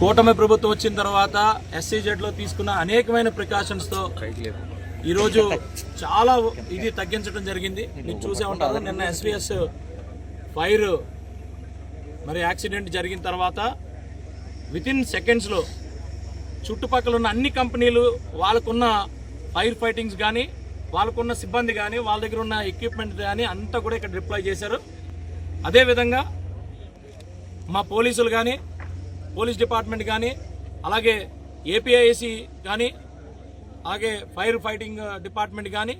కూటమి ప్రభుత్వం వచ్చిన తర్వాత ఎస్సీ జెడ్లో తీసుకున్న అనేకమైన ప్రికాషన్స్తో ఈరోజు చాలా ఇది తగ్గించడం జరిగింది. మీరు చూసే ఉంటారు. నిన్న ఎస్విఎస్ ఫైర్ మరి యాక్సిడెంట్ జరిగిన తర్వాత వితిన్ సెకండ్స్లో చుట్టుపక్కల ఉన్న అన్ని కంపెనీలు వాళ్ళకున్న ఫైర్ ఫైటింగ్స్ కానీ వాళ్ళకున్న సిబ్బంది కానీ వాళ్ళ దగ్గర ఉన్న ఎక్విప్మెంట్ కానీ అంతా కూడా ఇక్కడ డిప్లాయ్ చేశారు. అదేవిధంగా మా పోలీసులు కానీ పోలీస్ డిపార్ట్మెంట్ కానీ అలాగే ఏపీఐసి కానీ అలాగే ఫైర్ ఫైటింగ్ డిపార్ట్మెంట్ కానీ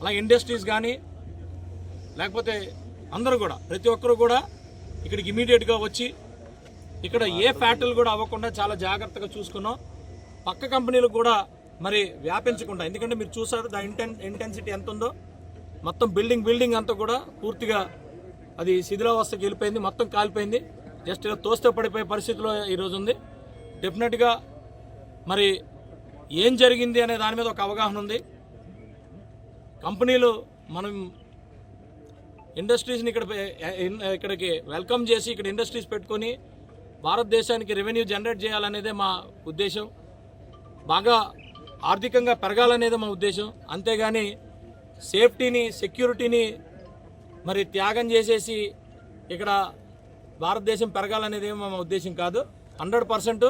అలాగే ఇండస్ట్రీస్ కానీ లేకపోతే అందరూ కూడా ప్రతి ఒక్కరు కూడా ఇక్కడికి ఇమీడియట్గా వచ్చి ఇక్కడ ఏ ఫ్యాక్టరీలు కూడా అవ్వకుండా చాలా జాగ్రత్తగా చూసుకున్నాం. పక్క కంపెనీలు కూడా మరి వ్యాపించకుండా ఎందుకంటే మీరు చూసారు దా ఇంటెన్ ఇంటెన్సిటీ ఎంత ఉందో మొత్తం బిల్డింగ్ బిల్డింగ్ అంతా కూడా పూర్తిగా అది శిథిలావస్థకి వెళ్ళిపోయింది మొత్తం కాలిపోయింది. జస్ట్ ఇలా తోస్తే పడిపోయే పరిస్థితిలో ఈరోజు ఉంది. డెఫినెట్గా మరి ఏం జరిగింది అనే దాని మీద ఒక అవగాహన ఉంది. కంపెనీలు మనం ఇండస్ట్రీస్ని ఇక్కడ ఇక్కడికి వెల్కమ్ చేసి ఇక్కడ ఇండస్ట్రీస్ పెట్టుకొని భారతదేశానికి రెవెన్యూ జనరేట్ చేయాలనేదే మా ఉద్దేశం. బాగా ఆర్థికంగా పెరగాలనేదే మా ఉద్దేశం. అంతేగాని సేఫ్టీని సెక్యూరిటీని మరి త్యాగం చేసేసి ఇక్కడ భారతదేశం పెరగాలనేది మా ఉద్దేశం కాదు. హండ్రెడ్ పర్సెంట్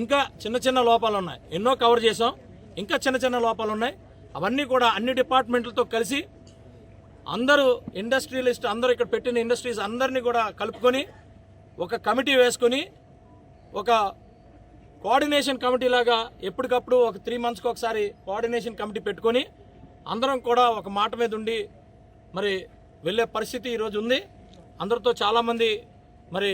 ఇంకా చిన్న చిన్న లోపాలు ఉన్నాయి. ఎన్నో కవర్ చేసాం ఇంకా చిన్న చిన్న లోపాలు ఉన్నాయి. అవన్నీ కూడా అన్ని డిపార్ట్మెంట్లతో కలిసి అందరూ ఇండస్ట్రియలిస్ట్ అందరూ ఇక్కడ పెట్టిన ఇండస్ట్రీస్ అందరినీ కూడా కలుపుకొని ఒక కమిటీ వేసుకొని ఒక కోఆర్డినేషన్ కమిటీ లాగా ఎప్పటికప్పుడు ఒక త్రీ మంత్స్కి ఒకసారి కోఆర్డినేషన్ కమిటీ పెట్టుకొని అందరం కూడా ఒక మాట మీద ఉండి మరి వెళ్ళే పరిస్థితి ఈరోజు ఉంది. అందరితో చాలామంది మరి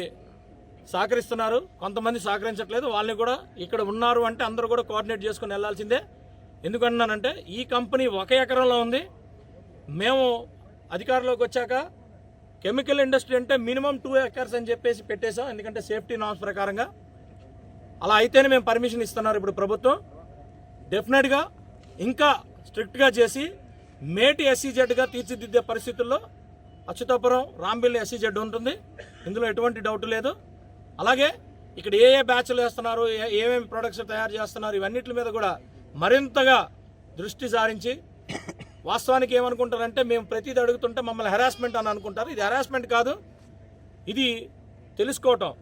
సహకరిస్తున్నారు. కొంతమంది సహకరించట్లేదు. వాళ్ళని కూడా ఇక్కడ ఉన్నారు అంటే అందరూ కూడా కోఆర్డినేట్ చేసుకుని వెళ్ళాల్సిందే. ఎందుకన్నానంటే ఈ కంపెనీ ఒక ఎకరంలో ఉంది. మేము అధికారంలోకి వచ్చాక కెమికల్ ఇండస్ట్రీ అంటే మినిమం టూ ఎకర్స్ అని చెప్పేసి పెట్టేశాం. ఎందుకంటే సేఫ్టీ నామ్స్ ప్రకారంగా. అలా అయితేనే మేము పర్మిషన్ ఇస్తున్నారు ఇప్పుడు ప్రభుత్వం. డెఫినెట్గా ఇంకా స్ట్రిక్ట్గా చేసి మేటి ఎస్సీజెడ్గా తీర్చిదిద్దే పరిస్థితుల్లో అచ్యుతాపురం రాంబిల్లి ఎస్సీజెడ్ ఉంటుంది. ఇందులో ఎటువంటి డౌట్ లేదు. అలాగే ఇక్కడ ఏ ఏ బ్యాచ్లు వేస్తున్నారు ఏ- ఏమేమి ప్రొడక్ట్స్ తయారు చేస్తున్నారు ఇవన్నిటి మీద కూడా మరింతగా దృష్టి సారించి వాస్తవానికి ఏమనుకుంటారంటే మేము ప్రతిదీ అడుగుతుంటే మమ్మల్ని హెరాస్మెంట్ అని అనుకుంటారు. ఇది హెరాస్మెంట్ కాదు. ఇది తెలుసుకోవటం.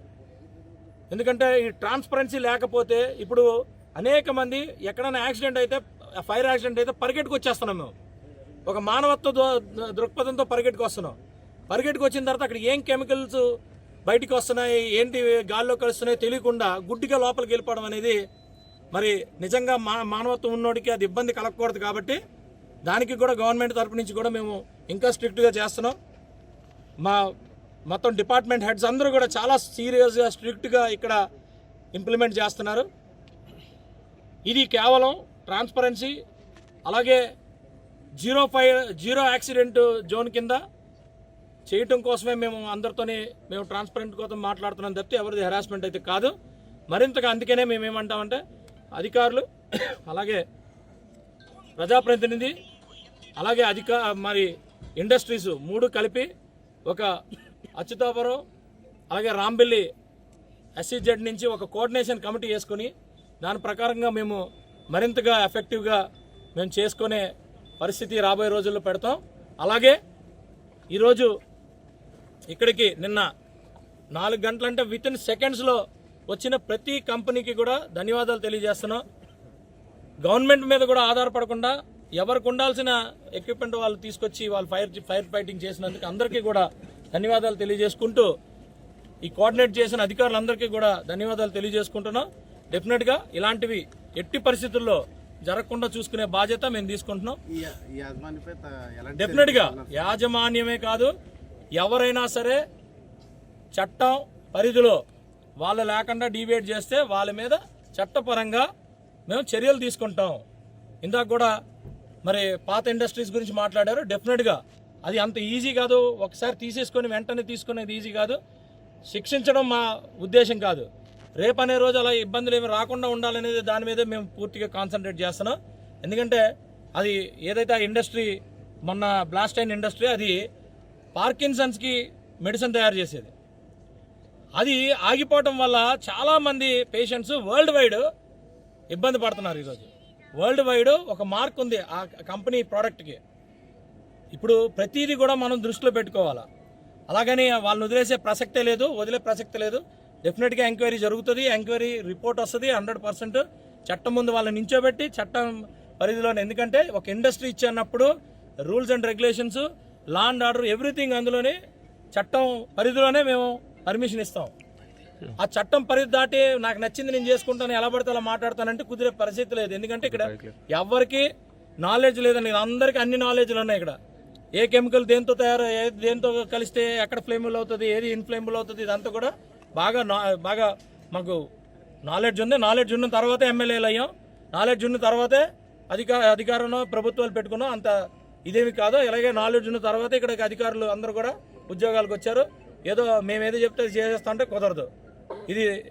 ఎందుకంటే ఈ ట్రాన్స్పరెన్సీ లేకపోతే ఇప్పుడు అనేక మంది ఎక్కడైనా యాక్సిడెంట్ అయితే ఫైర్ యాక్సిడెంట్ అయితే పరిగెట్టుకు వచ్చేస్తున్నాం మేము. ఒక మానవత్వ దృక్పథంతో పరిగెట్టుకు వస్తున్నాం. పరిగెట్టుకు వచ్చిన తర్వాత అక్కడ ఏం కెమికల్స్ బయటికి వస్తున్నాయి ఏంటి గాల్లో కలుస్తున్నాయి తెలియకుండా గుడ్డిగా లోపలికి వెళ్ళిపోవడం అనేది మరి నిజంగా మా మానవత్వం ఉన్నోడికి అది ఇబ్బంది కలగకూడదు కాబట్టి దానికి కూడా గవర్నమెంట్ తరపు నుంచి కూడా మేము ఇంకా స్ట్రిక్ట్గా చేస్తున్నాం. మా మొత్తం డిపార్ట్మెంట్ హెడ్స్ అందరూ కూడా చాలా సీరియస్గా స్ట్రిక్ట్గా ఇక్కడ ఇంప్లిమెంట్ చేస్తున్నారు. ఇది కేవలం ట్రాన్స్పరెన్సీ అలాగే zero five zero accident zone కింద చేయటం కోసమే మేము అందరితోని మేము ట్రాన్స్పరెంట్ కోసం మాట్లాడుతున్నాం తప్పితే ఎవరిది హెరాస్మెంట్ అయితే కాదు. మరింతగా అందుకనే మేము ఏమంటామంటే అధికారులు అలాగే ప్రజాప్రతినిధి అలాగే అధిక మరి ఇండస్ట్రీస్ మూడు కలిపి ఒక అచ్యుతాపురం అలాగే రాంబిల్లి ఎస్సీజెడ్ నుంచి ఒక కోఆర్డినేషన్ కమిటీ వేసుకొని దాని ప్రకారంగా మేము మరింతగా ఎఫెక్టివ్గా మేము చేసుకునే పరిస్థితి రాబోయే రోజుల్లో పెడతాం. అలాగే ఈరోజు ఇక్కడికి నిన్న నాలుగు గంటలంటే విత్ ఇన్ సెకండ్స్లో వచ్చిన ప్రతి కంపెనీకి కూడా ధన్యవాదాలు తెలియజేస్తున్నాం. గవర్నమెంట్ మీద కూడా ఆధారపడకుండా ఎవరికి ఉండాల్సిన ఎక్విప్మెంట్ వాళ్ళు తీసుకొచ్చి వాళ్ళు ఫైర్ ఫైర్ ఫైటింగ్ చేసినందుకు అందరికీ కూడా ధన్యవాదాలు తెలియజేసుకుంటూ ఈ కోఆర్డినేట్ చేసిన అధికారులందరికీ కూడా ధన్యవాదాలు తెలియజేసుకుంటున్నాం. డెఫినెట్గా ఇలాంటివి ఎట్టి పరిస్థితుల్లో జరగకుండా చూసుకునే బాధ్యత మేము తీసుకుంటున్నాం. డెఫినెట్గా యాజమాన్యమే కాదు ఎవరైనా సరే చట్టం పరిధిలో వాళ్ళు లేకుండా డివేట్ చేస్తే వాళ్ళ మీద చట్టపరంగా మేము చర్యలు తీసుకుంటాం. ఇందాక కూడా మరి పాత ఇండస్ట్రీస్ గురించి మాట్లాడారు డెఫినెట్గా అది అంత ఈజీ కాదు ఒకసారి తీసేసుకొని వెంటనే తీసుకునేది ఈజీ కాదు. శిక్షించడం మా ఉద్దేశం కాదు. రేపు అనే రోజు అలా ఇబ్బందులు ఏమి రాకుండా ఉండాలనేది దాని మీదే మేము పూర్తిగా కాన్సన్ట్రేట్ చేస్తున్నాం. ఎందుకంటే అది ఏదైతే ఆ ఇండస్ట్రీ మొన్న బ్లాస్ట్ అయిన ఇండస్ట్రీ అది పార్కిన్సన్స్కి మెడిసిన్ తయారు చేసేది. అది ఆగిపోవటం వల్ల చాలామంది పేషెంట్స్ వరల్డ్ వైడ్ ఇబ్బంది పడుతున్నారు ఈరోజు. వరల్డ్ వైడ్ ఒక మార్క్ ఉంది ఆ కంపెనీ ప్రోడక్ట్కి ఇప్పుడు ప్రతిదీ కూడా మనం దృష్టిలో పెట్టుకోవాలా. అలాగని వాళ్ళని వదిలేసే ప్రసక్తే లేదు వదిలే ప్రసక్తి లేదు. డెఫినెట్గా ఎంక్వైరీ జరుగుతుంది. ఎంక్వైరీ రిపోర్ట్ వస్తుంది. హండ్రెడ్ పర్సెంట్ చట్టం ముందు వాళ్ళని నించోబెట్టి చట్టం పరిధిలోనే. ఎందుకంటే ఒక industry ఇచ్చన్నప్పుడు rules and regulations law and order everything అందులోనే చట్టం పరిధిలోనే మేము పర్మిషన్ ఇస్తాం. ఆ చట్టం పరిధి దాటి నాకు నచ్చింది నేను చేసుకుంటాను ఎలా పడితే అలా మాట్లాడతానంటే కుదిరే పరిస్థితి లేదు. ఎందుకంటే ఇక్కడ ఎవరికి నాలెడ్జ్ లేదండి. అందరికీ అన్ని నాలెడ్జ్లు ఉన్నాయి ఇక్కడ. ఏ కెమికల్ దేంతో తయారు దేంతో కలిస్తే ఎక్కడ ఫ్లేముల్ అవుతుంది ఏది ఇన్ఫ్లేముల్ అవుతుంది ఇదంతా కూడా బాగా నా- బాగా మాకు నాలెడ్జ్ ఉంది. నాలెడ్జ్ ఉన్న తర్వాతే ఎమ్మెల్యేలు అయ్యాం. నాలెడ్జ్ ఉన్న తర్వాతే అధికార అధికారంలో ప్రభుత్వాలు పెట్టుకున్నాం. అంత ఇదేమి కాదు. ఇలాగే నాలెడ్జ్ ఉన్న తర్వాత ఇక్కడికి అధికారులు అందరూ కూడా ఉద్యోగాలకు వచ్చారు. ఏదో మేము ఏదో చెప్తే చేసేస్తా అంటే కుదరదు. ఇది